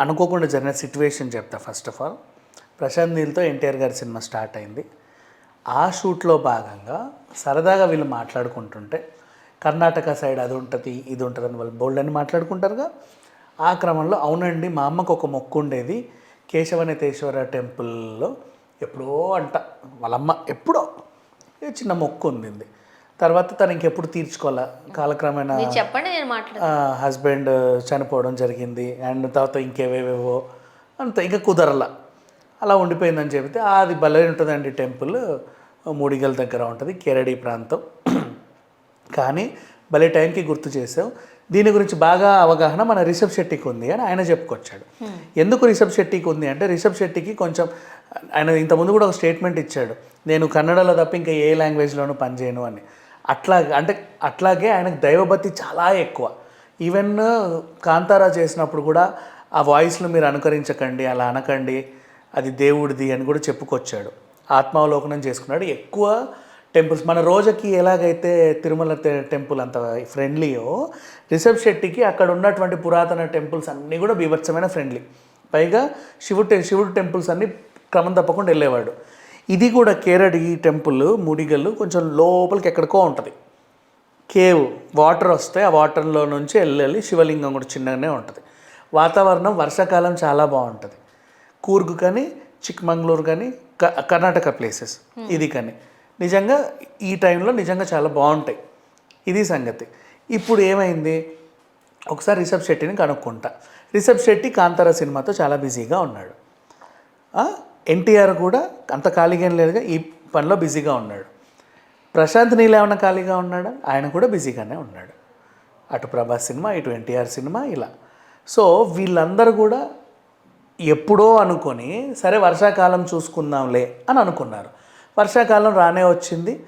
అనుకోకుండా జరిగిన సిట్యువేషన్ చెప్తా ఫస్ట్ ఆఫ్ ఆల్. ప్రశాంత్ నీల్తో ఎన్టీఆర్ గారి సినిమా స్టార్ట్ అయింది. ఆ షూట్లో భాగంగా సరదాగా వీళ్ళు మాట్లాడుకుంటుంటే కర్ణాటక సైడ్ అది ఉంటుంది ఇది ఉంటుంది అని వాళ్ళు బోల్డ్ అని మాట్లాడుకుంటారుగా. ఆ క్రమంలో అవునండి మా అమ్మకు ఒక మొక్కు ఉండేది. కేశవనేతేశ్వర టెంపుల్లో ఎప్పుడో అంట వాళ్ళమ్మ ఎప్పుడో చిన్న మొక్కు ఉంది తర్వాత తను ఇంకెప్పుడు తీర్చుకోవాలా? కాలక్రమేణా చెప్పండి నేను హస్బెండ్ చనిపోవడం జరిగింది అండ్ తర్వాత ఇంకేవేవేవో అంత ఇంకా కుదరల. అలా ఉండిపోయిందని చెబితే "ఆ, అది భలే ఉంటుందండి టెంపుల్ మూడిగల్ దగ్గర ఉంటుంది కేరడి ప్రాంతం. కానీ భలే టైంకి గుర్తు చేసావు దీని గురించి బాగా అవగాహన మన రిషబ్ శెట్టికి ఉంది అని ఆయన చెప్పుకొచ్చాడు. ఎందుకు రిషబ్ శెట్టికి ఉంది అంటే రిషబ్ శెట్టికి కొంచెం ఆయన ఇంతకుముందు కూడా ఒక స్టేట్మెంట్ ఇచ్చాడు. నేను కన్నడలో తప్ప ఇంకా ఏ లాంగ్వేజ్లోనూ పనిచేయను అని. అట్లా అంటే అట్లాగే ఆయనకు దైవభక్తి చాలా ఎక్కువ. ఈవెన్ కాంతారా చేసినప్పుడు కూడా ఆ వాయిస్ను మీరు అనుకరించకండి అలా అనకండి అది దేవుడిది అని కూడా చెప్పుకొచ్చాడు. ఆత్మావలోకనం చేసుకున్నాడు. ఎక్కువ టెంపుల్స్ మన రోజుకి ఎలాగైతే తిరుమల టెంపుల్ అంత ఫ్రెండ్లీయో రిషబ్ శెట్టికి అక్కడ ఉన్నటువంటి పురాతన టెంపుల్స్ అన్నీ కూడా బీభత్సమైన ఫ్రెండ్లీ. పైగా శివుడు శివుడు టెంపుల్స్ అన్నీ క్రమం తప్పకుండా వెళ్ళేవాడు. ఇది కూడా కేరడి టెంపుల్ ముడిగల్లు కొంచెం లోపలికి ఎక్కడికో ఉంటుంది. కేవ్ వాటర్ వస్తే ఆ వాటర్లో నుంచి వెళ్ళి శివలింగం కూడా చిన్నగానే ఉంటుంది. వాతావరణం వర్షాకాలం చాలా బాగుంటుంది. కూర్గు కానీ చిక్మంగళూరు కానీ క- కర్ణాటక ప్లేసెస్ ఇది కానీ. నిజంగా ఈ టైంలో నిజంగా చాలా బాగుంటాయి. ఇది సంగతి. ఇప్పుడు ఏమైంది? ఒకసారి రిషబ్ శెట్టిని కనుక్కుంటా. రిషబ్ శెట్టి కాంతార సినిమాతో చాలా బిజీగా ఉన్నాడు. ఎన్టీఆర్ కూడా అంత ఖాళీగా లేదుగా ఈ పనిలో బిజీగా ఉన్నాడు. ప్రశాంత్ నీళ్ళు ఏమైనా ఖాళీగా ఉన్నాడా? ఆయన కూడా బిజీగానే ఉన్నాడు. అటు ప్రభాస్ సినిమా ఇటు ఎన్టీఆర్ సినిమా ఇలా. సో వీళ్ళందరూ కూడా ఎప్పుడో అనుకొని సరే వర్షాకాలం చూసుకుందాంలే అని అనుకున్నారు. వర్షాకాలం రానే వచ్చింది.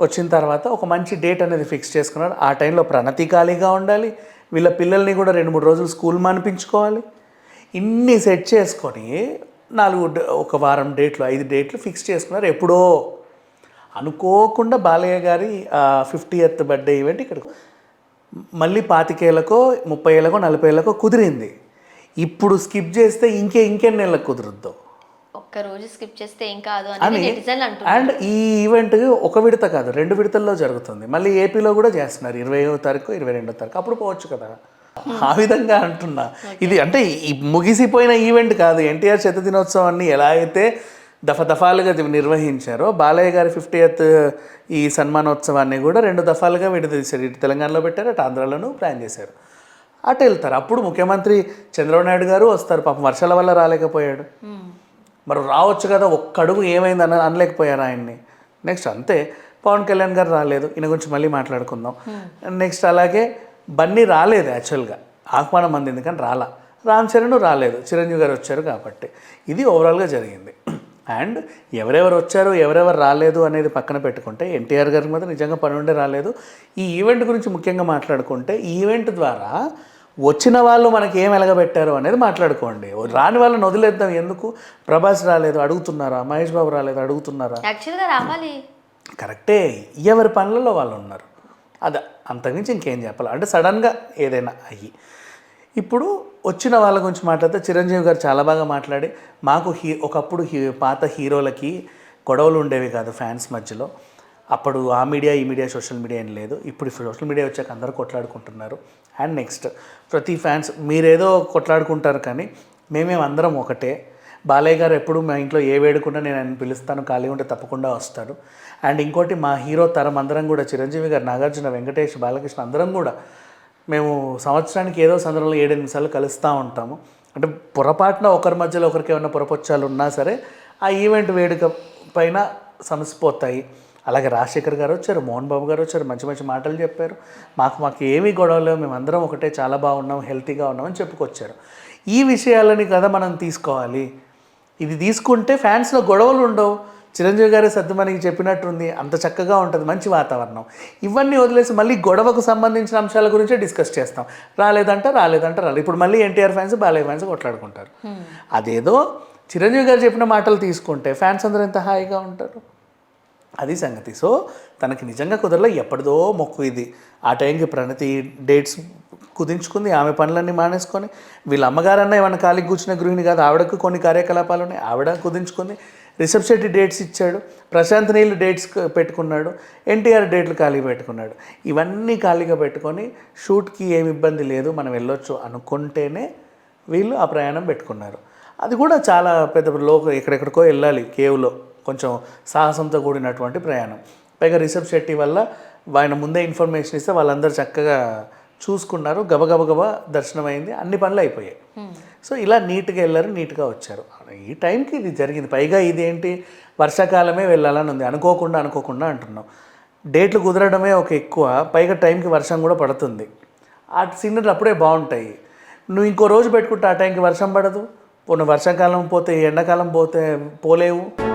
వచ్చిన తర్వాత ఒక మంచి డేట్ అనేది ఫిక్స్ చేసుకున్నారు. ఆ టైంలో ప్రణతి ఖాళీగా ఉండాలి. వీళ్ళ పిల్లల్ని కూడా రెండు మూడు రోజులు స్కూల్ మానిపించుకోవాలి. ఇన్ని సెట్ చేసుకొని నాలుగు ఒక వారం డేట్లు ఐదు డేట్లు ఫిక్స్ చేసుకున్నారు. ఎప్పుడో అనుకోకుండా బాలయ్య గారి ఫిఫ్టీ ఎత్ బర్త్డే ఈవెంట్ ఇక్కడ మళ్ళీ పాతికేళ్ళకో ముప్పై ఏళ్ళకో నలభై ఏళ్ళకో కుదిరింది. ఇప్పుడు స్కిప్ చేస్తే ఇంకే ఇంకెన్ని నెలలకు కుదురుద్దో? రోజు స్కిప్ చేస్తే ఏం కాదు అని అండ్ ఈ ఈవెంట్ ఒక విడత కాదు రెండు విడతల్లో జరుగుతుంది. మళ్ళీ ఏపీలో కూడా చేస్తున్నారు. ఇరవయో తారీఖు ఇరవై రెండో తారీఖు. అప్పుడు పోవచ్చు కదా. ఆ విధంగా అంటున్నా. ఇది అంటే ముగిసిపోయిన ఈవెంట్ కాదు. ఎన్టీఆర్ శత దినోత్సవాన్ని ఎలా అయితే దఫ దఫాలుగా నిర్వహించారో బాలయ్య గారి ఫిఫ్టీ ఈ సన్మానోత్సవాన్ని కూడా రెండు దఫాలుగా విడదీశారు ఇటు తెలంగాణలో పెట్టారు అటు ఆంధ్రాలోనూ ప్లాన్ చేశారు. అటు వెళ్తారు. అప్పుడు ముఖ్యమంత్రి చంద్రబాబు నాయుడు గారు వస్తారు. పాపం వర్షాల వల్ల రాలేకపోయాడు. మరి రావచ్చు కదా ఒక్క అడుగు ఏమైంది అన అనలేకపోయారు ఆయన్ని. నెక్స్ట్ అంతే. పవన్ కళ్యాణ్ గారు రాలేదు. ఈయన గురించి మళ్ళీ మాట్లాడుకుందాం. నెక్స్ట్ అలాగే బన్నీ రాలేదు యాక్చువల్గా. ఆహ్వానం అందింది కానీ రాలా. రామ్ చరణ్ రాలేదు. చిరంజీవి గారు వచ్చారు కాబట్టి. ఇది ఓవరాల్గా జరిగింది. అండ్ ఎవరెవరు వచ్చారు ఎవరెవరు రాలేదు అనేది పక్కన పెట్టుకుంటే ఎన్టీఆర్ గారికి మాత్రం నిజంగా పని ఉండే రాలేదు. ఈ ఈవెంట్ గురించి ముఖ్యంగా మాట్లాడుకుంటే ఈ ఈవెంట్ ద్వారా వచ్చిన వాళ్ళు మనకి ఏం ఎలగబెట్టారు అనేది మాట్లాడుకోండి. రాని వాళ్ళని వదిలేద్దాం. ఎందుకు? ప్రభాస్ రాలేదు అడుగుతున్నారా? మహేష్ బాబు రాలేదు అడుగుతున్నారా? యాక్చువల్గా రావాలి. కరెక్టే. ఎవరి పనులలో వాళ్ళు ఉన్నారు. అదే. అంతకుమించి ఇంకేం చెప్పాలి. అంటే సడన్గా ఏదైనా అయ్యి. ఇప్పుడు వచ్చిన వాళ్ళ గురించి మాట్లాడితే చిరంజీవి గారు చాలా బాగా మాట్లాడి మాకు హీ ఒకప్పుడు హీ పాత హీరోలకి గొడవలు ఉండేవి కాదు ఫ్యాన్స్ మధ్యలో. అప్పుడు ఆ మీడియా ఈ మీడియా సోషల్ మీడియా ఏం లేదు. ఇప్పుడు సోషల్ మీడియా వచ్చాక అందరూ కొట్లాడుకుంటున్నారు. అండ్ నెక్స్ట్ ప్రతి ఫ్యాన్స్ మీరేదో కొట్లాడుకుంటారు కానీ మేమేమందరం ఒకటే. బాలయ్య గారు ఎప్పుడు మా ఇంట్లో ఏ వేడుకున్నా నేను ఆయన పిలుస్తాను ఖాళీ ఉంటే తప్పకుండా వస్తాడు. అండ్ ఇంకోటి మా హీరో తరం అందరం కూడా చిరంజీవి గారు నాగార్జున వెంకటేష్ బాలకృష్ణ అందరం కూడా మేము సంవత్సరానికి ఏదో సందర్భంలో ఏడెనిమిది సార్లు కలుస్తూ ఉంటాము. అంటే పొరపాటున ఒకరి మధ్యలో ఒకరికి ఏమైనా పొరపచ్చాలు ఉన్నా సరే ఆ ఈవెంట్ వేడుక పైన సమసిపోతాయి. అలాగే రాజశేఖర్ గారు వచ్చారు మోహన్ బాబు గారు వచ్చారు మంచి మంచి మాటలు చెప్పారు. మాకు మాకు ఏమీ గొడవలు మేమందరం మేము అందరం ఒకటే చాలా బాగున్నాం హెల్తీగా ఉన్నామని చెప్పుకొచ్చారు. ఈ విషయాలని కదా మనం తీసుకోవాలి. ఇది తీసుకుంటే ఫ్యాన్స్లో గొడవలు ఉండవు. చిరంజీవి గారి సత్యమణికి చెప్పినట్టుంది. అంత చక్కగా ఉంటుంది. మంచి వాతావరణం. ఇవన్నీ వదిలేసి మళ్ళీ గొడవకు సంబంధించిన అంశాల గురించే డిస్కస్ చేస్తాం. రాలేదంటే రాలేదంటే రాలేదు. ఇప్పుడు మళ్ళీ ఎన్టీఆర్ ఫ్యాన్స్ బాలయ్య ఫ్యాన్స్ కొట్లాడుకుంటారు. అదేదో చిరంజీవి గారు చెప్పిన మాటలు తీసుకుంటే ఫ్యాన్స్ అందరూ ఎంత హాయిగా ఉంటారు? అది సంగతి. సో తనకి నిజంగా కుదరలే. ఎప్పటిదో మొక్కు ఇది. ఆ టైంకి ప్రణతి డేట్స్ కుదించుకుంది ఆమె పనులన్నీ మానేసుకొని. వీళ్ళ అమ్మగారన్న ఏమైనా ఖాళీ కూర్చున్న గృహిణి కాదు ఆవిడకు కొన్ని కార్యకలాపాలు ఉన్నాయి. ఆవిడ కుదించుకుంది. రిషబ్ శెట్టి డేట్స్ ఇచ్చాడు. ప్రశాంత్ నీళ్ళు డేట్స్ పెట్టుకున్నాడు. ఎన్టీఆర్ డేట్లు ఖాళీ పెట్టుకున్నాడు. ఇవన్నీ ఖాళీగా పెట్టుకొని షూట్కి ఏమి ఇబ్బంది లేదు మనం వెళ్ళొచ్చు అనుకుంటేనే వీళ్ళు ఆ ప్రయాణం పెట్టుకున్నారు. అది కూడా చాలా పెద్ద లోక ఎక్కడెక్కడికో వెళ్ళాలి కేవ్లో. కొంచెం సాహసంతో కూడినటువంటి ప్రయాణం. పైగా రిషబ్ శెట్టి వల్ల ఆయన ముందే ఇన్ఫర్మేషన్ ఇస్తే వాళ్ళందరూ చక్కగా చూసుకున్నారు గబగబ గబ దర్శనం అయింది అన్ని పనులు అయిపోయాయి. సో ఇలా నీట్గా వెళ్ళారు నీట్గా వచ్చారు. ఈ టైంకి ఇది జరిగింది. పైగా ఇదేంటి వర్షాకాలమే వెళ్ళాలని ఉంది. అనుకోకుండా అనుకోకుండా అంటున్నాం. డేట్లు కుదరడమే ఒక ఎక్కువ. పైగా టైంకి వర్షం కూడా పడుతుంది. ఆ సీనరీలు అప్పుడే బాగుంటాయి. నువ్వు ఇంకో రోజు పెట్టుకుంటే ఆ టైంకి వర్షం పడదు. పోనీ వర్షాకాలం పోతే ఎండాకాలం పోతే పోలేవు.